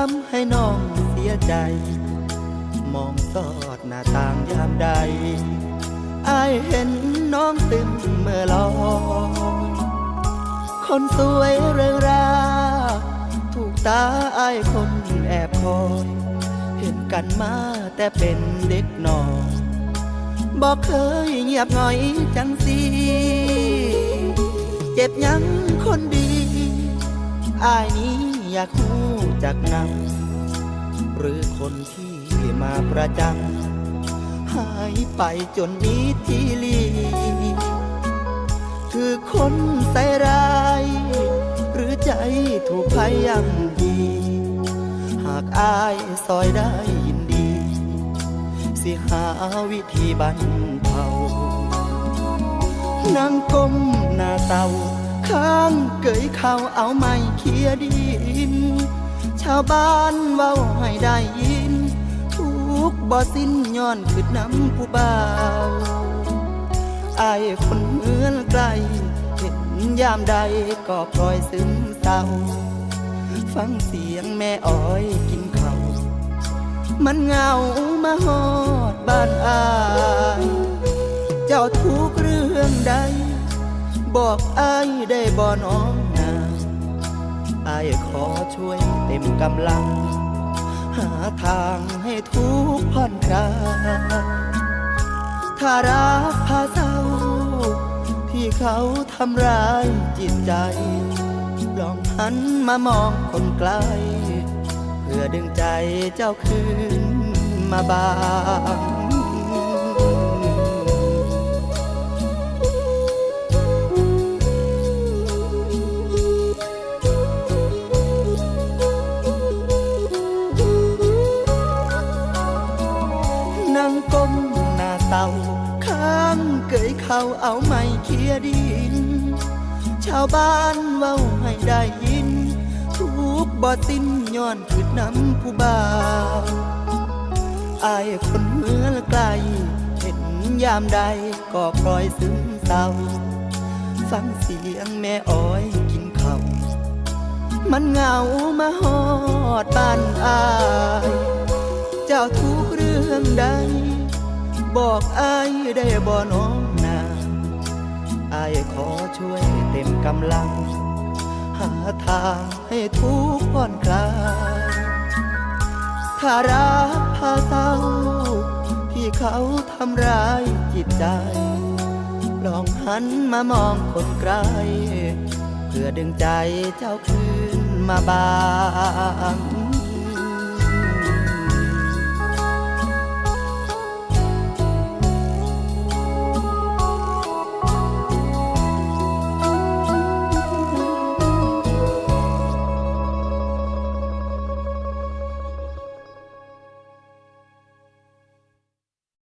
ทำให้น้องเสียใจ มองสอดหน้าต่างยามใดอายเห็นน้องตึมเมื่อลอยคนสวยเริงรา ถูกตาอายคนแอบคอยเห็นกันมาแต่เป็นเด็กน้อยบอกเคยเงียบหน่อยจังสีเจ็บยังคนดีอายนี้อยากหู จากนำหรือคนที่มาประจำหายไปจนมีทีลีคือคนใส่ร้าย หรือใจถูกพยายามดี หากอายซอยได้ยินดี สิหาวิธีบรรเทานั่งก้มหน้าเตาข้างเกยเข้าเอาไม้เคียดิน ชาวบ้านเว้าให้ได้ยิน ทุกบ่สิ้นย้อนขึ้นน้ำผู้บ่าวอายคนเหมือนไกล เห็นยามใดก็พลอยซึมเศร้า ฟังเสียงแม่อ้อยกินข้าวมันเงามาหอดบ้านอาย เจ้าทุกเรื่องใด บอกอายได้บ่น้องนา อายขอช่วยเต็มกำลัง หาทางให้ทุกข์ผ่อนคลายถ้ารักพาเศร้า ที่เขาทำร้ายจิตใจ ลองหันมามองคนไกล เพื่อดึงใจเจ้าคืนมาบางา ข้างเกยเข้าเอาไม้เคียดิน ชาวบ้านเว้าให้ได้ยิน ทุกบ่สิ้นย้อนขึ้นน้ำผู้บ่าวอายคนเมื่อไกล เห็นยามใดก็ปล่อยซึมเศร้า ฟังเสียงแม่อ้อยกินข้าวมันเหงามาหอดบ้านอาย เจ้าทุกเรื่องใด บอกอายได้บ่น้องนาอายขอช่วยเต็มกำลัง หาทางให้ทุกข์ผ่อนคลายถ้ารักพาเศร้า ที่เขาทำร้ายจิตใจ ลองหันมามองคนไกล เพื่อดึงใจเจ้าคืนมาบาง